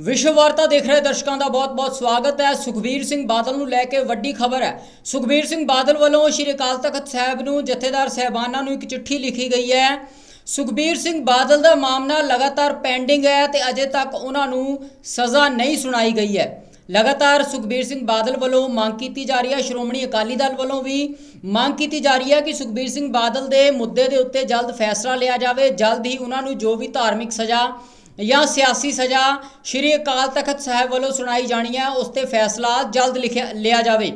ਵਿਸ਼ਵ ਵਾਰਤਾ ਦੇਖ ਰਹੇ ਦਰਸ਼ਕਾਂ ਦਾ ਬਹੁਤ-ਬਹੁਤ ਸਵਾਗਤ ਹੈ। ਸੁਖਬੀਰ ਸਿੰਘ ਬਾਦਲ ਨੂੰ ਲੈ ਕੇ ਵੱਡੀ ਖਬਰ ਹੈ। ਸੁਖਬੀਰ ਸਿੰਘ ਬਾਦਲ ਵੱਲੋਂ ਸ਼੍ਰੀ ਅਕਾਲ ਤਖਤ ਸਾਹਿਬ ਨੂੰ ਜਥੇਦਾਰ ਸਹਿਬਾਨਾਂ ਨੂੰ ਇੱਕ ਚਿੱਠੀ ਲਿਖੀ ਗਈ ਹੈ। ਸੁਖਬੀਰ ਸਿੰਘ ਬਾਦਲ ਦਾ ਮਾਮਲਾ ਲਗਾਤਾਰ ਪੈਂਡਿੰਗ ਹੈ ਤੇ ਅਜੇ ਤੱਕ ਉਹਨਾਂ ਨੂੰ ਸਜ਼ਾ ਨਹੀਂ ਸੁਣਾਈ ਗਈ ਹੈ। ਲਗਾਤਾਰ ਸੁਖਬੀਰ ਸਿੰਘ ਬਾਦਲ ਵੱਲੋਂ ਮੰਗ ਕੀਤੀ ਜਾ ਰਹੀ ਹੈ। ਸ਼੍ਰੋਮਣੀ ਅਕਾਲੀ ਦਲ ਵੱਲੋਂ ਵੀ ਮੰਗ ਕੀਤੀ ਜਾ ਰਹੀ ਹੈ ਕਿ ਸੁਖਬੀਰ ਸਿੰਘ ਬਾਦਲ ਦੇ ਮੁੱਦੇ ਦੇ ਉੱਤੇ ਜਲਦ ਫੈਸਲਾ ਲਿਆ ਜਾਵੇ। ਜਲਦ ਹੀ ਉਹਨਾਂ ਨੂੰ ਜੋ ਵੀ ਧਾਰਮਿਕ ਸਜ਼ਾ ਜਾਂ ਸਿਆਸੀ ਸਜ਼ਾ ਸ਼੍ਰੀ ਅਕਾਲ ਤਖਤ ਸਾਹਿਬ ਵੱਲੋਂ ਸੁਣਾਈ ਜਾਣੀ ਹੈ, ਉਸ ਤੇ ਫੈਸਲਾ ਜਲਦ ਲਿਖਿਆ, ਲਿਆ ਜਾਵੇ।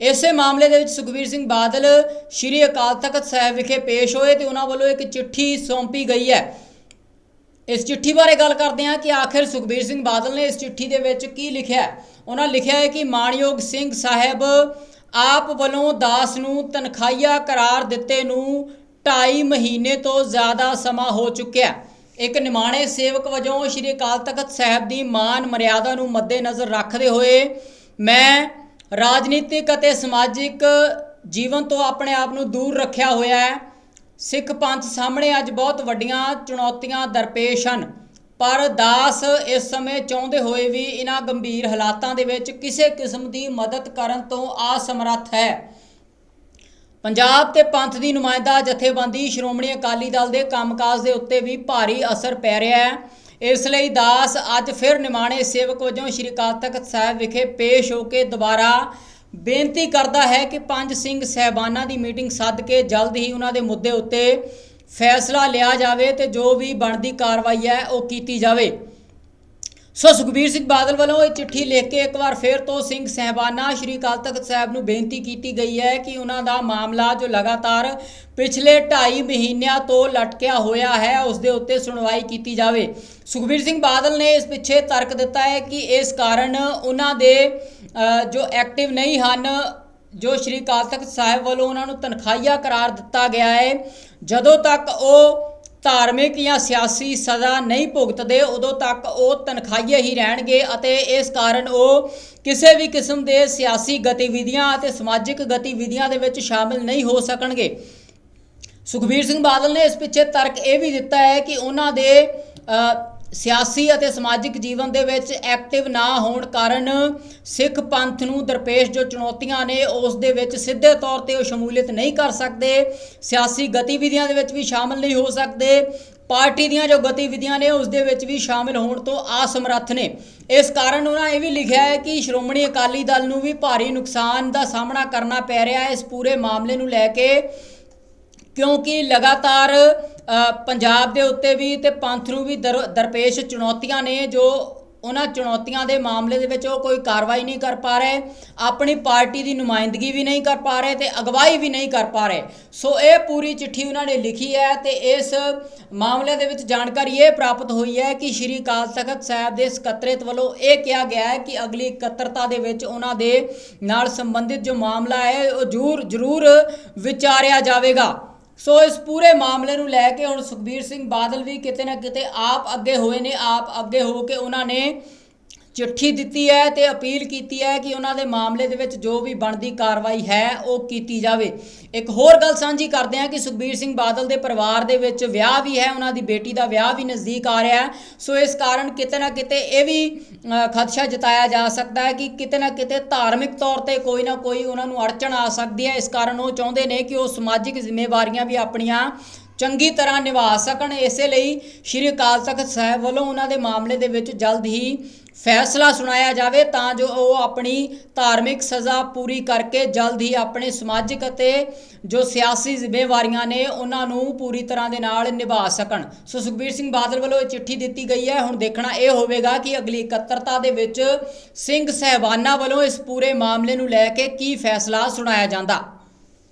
ਇਸੇ ਮਾਮਲੇ ਦੇ ਵਿੱਚ ਸੁਖਬੀਰ ਸਿੰਘ ਬਾਦਲ ਸ਼੍ਰੀ ਅਕਾਲ ਤਖਤ ਸਾਹਿਬ ਵਿਖੇ ਪੇਸ਼ ਹੋਏ ਤੇ ਉਹਨਾਂ ਵੱਲੋਂ ਇੱਕ ਚਿੱਠੀ ਸੌਂਪੀ ਗਈ ਹੈ। ਇਸ ਚਿੱਠੀ ਬਾਰੇ ਗੱਲ ਕਰਦੇ ਹਾਂ ਕਿ ਆਖਿਰ ਸੁਖਬੀਰ ਸਿੰਘ ਬਾਦਲ ਨੇ ਇਸ ਚਿੱਠੀ ਦੇ ਵਿੱਚ ਕੀ ਲਿਖਿਆ ਉਹਨਾਂ ਲਿਖਿਆ ਹੈ ਕਿ ਮਾਣਯੋਗ ਸਿੰਘ ਸਾਹਿਬ ਆਪ ਵੱਲੋਂ ਦਾਸ ਨੂੰ ਤਨਖਾਹੀਆ ਕਰਾਰ ਦਿੱਤੇ ਨੂੰ 2.5 ਮਹੀਨੇ ਤੋਂ ਜ਼ਿਆਦਾ ਸਮਾਂ ਹੋ ਚੁੱਕਿਆ ਇੱਕ ਨਿਮਾਣੇ ਸੇਵਕ ਵਜੋਂ ਸ਼੍ਰੀ ਅਕਾਲ ਤਖਤ ਸਾਹਿਬ ਦੀ ਮਾਨ ਮਰਿਆਦਾ ਨੂੰ ਮੱਦੇਨਜ਼ਰ ਰੱਖਦੇ ਹੋਏ ਮੈਂ ਰਾਜਨੀਤਿਕ ਅਤੇ ਸਮਾਜਿਕ ਜੀਵਨ ਤੋਂ ਆਪਣੇ ਆਪ ਨੂੰ ਦੂਰ ਰੱਖਿਆ ਹੋਇਆ ਹੈ। ਸਿੱਖ ਪੰਥ ਸਾਹਮਣੇ ਅੱਜ ਬਹੁਤ ਵੱਡੀਆਂ ਚੁਣੌਤੀਆਂ ਦਰਪੇਸ਼ ਹਨ। ਪਰ ਦਾਸ ਇਸ ਸਮੇਂ ਚਾਹੁੰਦੇ ਹੋਏ ਵੀ ਇਹਨਾਂ ਗੰਭੀਰ ਹਾਲਾਤਾਂ ਦੇ ਵਿੱਚ ਕਿਸੇ ਕਿਸਮ ਦੀ ਮਦਦ ਕਰਨ ਤੋਂ ਅਸਮਰੱਥ ਹੈ। ਪੰਜਾਬ ਤੇ ਪੰਥ ਦੀ ਨੁਮਾਇੰਦਾ ਜਥੇਬੰਦੀ ਸ਼੍ਰੋਮਣੀ ਅਕਾਲੀ ਦਲ ਦੇ ਕੰਮਕਾਜ ਦੇ ਉੱਤੇ ਵੀ ਭਾਰੀ ਅਸਰ ਪੈ ਰਿਹਾ ਹੈ। ਇਸ ਲਈ ਦਾਸ ਅੱਜ ਫਿਰ ਨਿਮਾਣੇ ਸੇਵਕ ਵਜੋਂ ਸ਼੍ਰੀ ਅਕਾਲ ਤਖਤ ਸਾਹਿਬ ਵਿਖੇ ਪੇਸ਼ ਹੋ ਕੇ ਦੁਬਾਰਾ ਬੇਨਤੀ ਕਰਦਾ ਹੈ ਕਿ ਪੰਜ ਸਿੰਘ ਸਹਿਬਾਨਾਂ ਦੀ ਮੀਟਿੰਗ ਸੱਦ ਕੇ ਜਲਦ ਹੀ ਉਹਨਾਂ ਦੇ ਮੁੱਦੇ ਉੱਤੇ ਫੈਸਲਾ ਲਿਆ ਜਾਵੇ ਤੇ ਜੋ ਵੀ ਬਣਦੀ ਕਾਰਵਾਈ ਹੈ ਉਹ ਕੀਤੀ ਜਾਵੇ। ਸੋ ਸੁਖਬੀਰ ਸਿੰਘ ਬਾਦਲ ਵੱਲੋਂ ਇਹ ਚਿੱਠੀ ਲਿਖ ਕੇ ਇੱਕ ਵਾਰ ਫੇਰ ਤੋਂ ਸਿੰਘ ਸਹਿਬਾਨਾ ਸ਼੍ਰੀ ਅਕਾਲ ਤਖਤ ਸਾਹਿਬ ਨੂੰ ਬੇਨਤੀ ਕੀਤੀ ਗਈ ਹੈ ਕਿ ਉਹਨਾਂ ਦਾ ਮਾਮਲਾ ਜੋ ਲਗਾਤਾਰ ਪਿਛਲੇ 2.5 ਮਹੀਨਿਆਂ ਤੋਂ ਲਟਕਿਆ ਹੋਇਆ ਹੈ, ਉਸ ਦੇ ਉੱਤੇ ਸੁਣਵਾਈ ਕੀਤੀ ਜਾਵੇ। ਸੁਖਬੀਰ ਸਿੰਘ ਬਾਦਲ ਨੇ ਇਸ ਪਿੱਛੇ ਤਰਕ ਦਿੱਤਾ ਹੈ ਕਿ ਇਸ ਕਾਰਨ ਉਹਨਾਂ ਦੇ ਜੋ ਐਕਟਿਵ ਨਹੀਂ ਹਨ, ਜੋ ਸ਼੍ਰੀ ਅਕਾਲ ਤਖਤ ਸਾਹਿਬ ਵੱਲੋਂ ਉਹਨਾਂ ਨੂੰ ਤਨਖਾਹੀਆ ਕਰਾਰ ਦਿੱਤਾ ਗਿਆ ਹੈ। ਜਦੋਂ ਤੱਕ ਉਹ ਧਾਰਮਿਕ ਜਾਂ ਸਿਆਸੀ ਸਜ਼ਾ ਨਹੀਂ ਭੁਗਤਦੇ, ਉਦੋਂ ਤੱਕ ਉਹ ਤਨਖਾਹੀਏ ਹੀ ਰਹਿਣਗੇ ਅਤੇ ਇਸ ਕਾਰਨ ਉਹ ਕਿਸੇ ਵੀ ਕਿਸਮ ਦੇ ਸਿਆਸੀ ਗਤੀਵਿਧੀਆਂ ਅਤੇ ਸਮਾਜਿਕ ਗਤੀਵਿਧੀਆਂ ਦੇ ਵਿੱਚ ਸ਼ਾਮਿਲ ਨਹੀਂ ਹੋ ਸਕਣਗੇ। ਸੁਖਬੀਰ ਸਿੰਘ ਬਾਦਲ ਨੇ ਇਸ ਪਿੱਛੇ ਤਰਕ ਇਹ ਵੀ ਦਿੱਤਾ ਹੈ ਕਿ ਉਹਨਾਂ ਦੇ ਸਿਆਸੀ ਅਤੇ ਸਮਾਜਿਕ ਜੀਵਨ ਦੇ ਵਿੱਚ ਐਕਟਿਵ ਨਾ ਹੋਣ ਕਾਰਨ ਸਿੱਖ ਪੰਥ ਨੂੰ ਦਰਪੇਸ਼ ਜੋ ਚੁਣੌਤੀਆਂ ਨੇ, ਉਸ ਦੇ ਵਿੱਚ ਸਿੱਧੇ ਤੌਰ ਤੇ ਉਹ ਸ਼ਮੂਲੀਅਤ ਨਹੀਂ ਕਰ ਸਕਦੇ। ਸਿਆਸੀ ਗਤੀਵਿਧੀਆਂ ਦੇ ਵਿੱਚ ਵੀ ਸ਼ਾਮਲ ਨਹੀਂ ਹੋ ਸਕਦੇ। ਪਾਰਟੀ ਦੀਆਂ ਜੋ ਗਤੀਵਿਧੀਆਂ ਨੇ, ਉਸ ਦੇ ਵਿੱਚ ਵੀ ਸ਼ਾਮਿਲ ਹੋਣ ਤੋਂ ਅਸਮਰੱਥ ਨੇ। ਇਸ ਕਾਰਨ ਉਹਨਾਂ ਇਹ ਵੀ ਲਿਖਿਆ ਹੈ ਕਿ ਸ਼੍ਰੋਮਣੀ ਅਕਾਲੀ ਦਲ ਨੂੰ ਵੀ ਭਾਰੀ ਨੁਕਸਾਨ ਦਾ ਸਾਹਮਣਾ ਕਰਨਾ ਪੈ ਰਿਹਾ ਹੈ ਇਸ ਪੂਰੇ ਮਾਮਲੇ ਨੂੰ ਲੈ ਕੇ, ਕਿਉਂਕਿ ਲਗਾਤਾਰ ਪੰਜਾਬ ਦੇ ਉੱਤੇ ਵੀ ਤੇ ਪੰਥ ਨੂੰ ਵੀ ਦਰ- ਦਰਪੇਸ਼ ਚੁਣੌਤੀਆਂ ਨੇ ਜੋ ਉਹਨਾਂ ਚੁਣੌਤੀਆਂ ਦੇ ਮਾਮਲੇ ਦੇ ਵਿੱਚ ਉਹ ਕੋਈ ਕਾਰਵਾਈ ਨਹੀਂ ਕਰ ਪਾ ਰਹੇ, ਆਪਣੀ ਪਾਰਟੀ ਦੀ ਨੁਮਾਇੰਦਗੀ ਵੀ ਨਹੀਂ ਕਰ ਪਾ ਰਹੇ ਤੇ ਅਗਵਾਈ ਵੀ ਨਹੀਂ ਕਰ ਪਾ ਰਹੇ। ਸੋ ਇਹ ਪੂਰੀ ਚਿੱਠੀ ਉਹਨਾਂ ਨੇ ਲਿਖੀ ਹੈ ਤੇ ਇਸ ਮਾਮਲੇ ਦੇ ਵਿੱਚ ਜਾਣਕਾਰੀ ਇਹ ਪ੍ਰਾਪਤ ਹੋਈ ਹੈ ਕਿ ਸ਼੍ਰੀ ਅਕਾਲ ਤਖਤ ਸਾਹਿਬ ਦੇ ਸਕੱਤਰੇਤ ਵੱਲੋਂ ਇਹ ਕਿਹਾ ਗਿਆ ਹੈ ਕਿ ਅਗਲੀ ਇਕੱਤਰਤਾ ਦੇ ਵਿੱਚ ਉਹਨਾਂ ਦੇ ਨਾਲ ਸੰਬੰਧਿਤ ਜੋ ਮਾਮਲਾ ਹੈ, ਉਹ ਜ਼ਰੂਰ ਜ਼ਰੂਰ ਵਿਚਾਰਿਆ ਜਾਵੇਗਾ। ਸੋ ਇਸ ਪੂਰੇ ਮਾਮਲੇ ਨੂੰ ਲੈ ਕੇ ਹੁਣ ਸੁਖਬੀਰ ਸਿੰਘ ਬਾਦਲ ਵੀ ਕਿਤੇ ਨਾ ਕਿਤੇ ਆਪ ਅੱਗੇ ਹੋਏ ਨੇ, ਆਪ ਅੱਗੇ ਹੋ ਕੇ ਉਹਨਾਂ ਨੇ ਚਿੱਠੀ ਦਿੱਤੀ ਹੈ ਤੇ ਅਪੀਲ ਕੀਤੀ ਹੈ ਕਿ ਉਹਨਾਂ ਦੇ ਮਾਮਲੇ ਦੇ ਵਿੱਚ ਜੋ ਵੀ ਬਣਦੀ ਕਾਰਵਾਈ ਹੈ, ਉਹ ਕੀਤੀ ਜਾਵੇ। ਇੱਕ ਹੋਰ ਗੱਲ ਸਾਂਝੀ ਕਰਦੇ ਹਾਂ ਕਿ ਸੁਖਬੀਰ ਸਿੰਘ ਬਾਦਲ ਦੇ ਪਰਿਵਾਰ ਦੇ ਵਿੱਚ ਵਿਆਹ ਵੀ ਹੈ, ਉਹਨਾਂ ਦੀ ਬੇਟੀ ਦਾ ਵਿਆਹ ਵੀ ਨਜ਼ਦੀਕ ਆ ਰਿਹਾ ਹੈ। ਸੋ ਇਸ ਕਾਰਨ ਕਿਤੇ ਨਾ ਕਿਤੇ ਇਹ ਵੀ ਖਦਸ਼ਾ ਜਤਾਇਆ ਜਾ ਸਕਦਾ ਹੈ ਕਿ ਕਿਤੇ ਨਾ ਕਿਤੇ ਧਾਰਮਿਕ ਤੌਰ ਤੇ ਕੋਈ ਨਾ ਕੋਈ ਉਹਨਾਂ ਨੂੰ ਅੜਚਣ ਆ ਸਕਦੀ ਹੈ। ਇਸ ਕਾਰਨ ਉਹ ਚਾਹੁੰਦੇ ਨੇ ਕਿ ਉਹ ਸਮਾਜਿਕ ਜ਼ਿੰਮੇਵਾਰੀਆਂ ਵੀ ਆਪਣੀਆਂ ਚੰਗੀ ਤਰ੍ਹਾਂ ਨਿਭਾ ਸਕਣ। ਇਸੇ ਲਈ ਸ਼੍ਰੀ ਅਕਾਲ ਤਖਤ ਸਾਹਿਬ ਵੱਲੋਂ ਉਹਨਾਂ ਦੇ ਮਾਮਲੇ ਦੇ ਵਿੱਚ ਜਲਦ ਹੀ ਫੈਸਲਾ ਸੁਣਾਇਆ ਜਾਵੇ ਤਾਂ ਜੋ ਉਹ ਆਪਣੀ ਧਾਰਮਿਕ ਸਜ਼ਾ ਪੂਰੀ ਕਰਕੇ ਜਲਦ ਹੀ ਆਪਣੇ ਸਮਾਜਿਕ ਅਤੇ ਜੋ ਸਿਆਸੀ ਜ਼ਿੰਮੇਵਾਰੀਆਂ ਨੇ ਉਹਨਾਂ ਨੂੰ ਪੂਰੀ ਤਰ੍ਹਾਂ ਦੇ ਨਾਲ ਨਿਭਾ ਸਕਣ। ਸੋ ਸੁਖਬੀਰ ਸਿੰਘ ਬਾਦਲ ਵੱਲੋਂ ਇਹ ਚਿੱਠੀ ਦਿੱਤੀ ਗਈ ਹੈ। ਹੁਣ ਦੇਖਣਾ ਇਹ ਹੋਵੇਗਾ ਕਿ ਅਗਲੀ ਇਕੱਤਰਤਾ ਦੇ ਵਿੱਚ ਸਿੰਘ ਸਹਿਬਾਨਾਂ ਵੱਲੋਂ ਇਸ ਪੂਰੇ ਮਾਮਲੇ ਨੂੰ ਲੈ ਕੇ ਕੀ ਫੈਸਲਾ ਸੁਣਾਇਆ ਜਾਂਦਾ।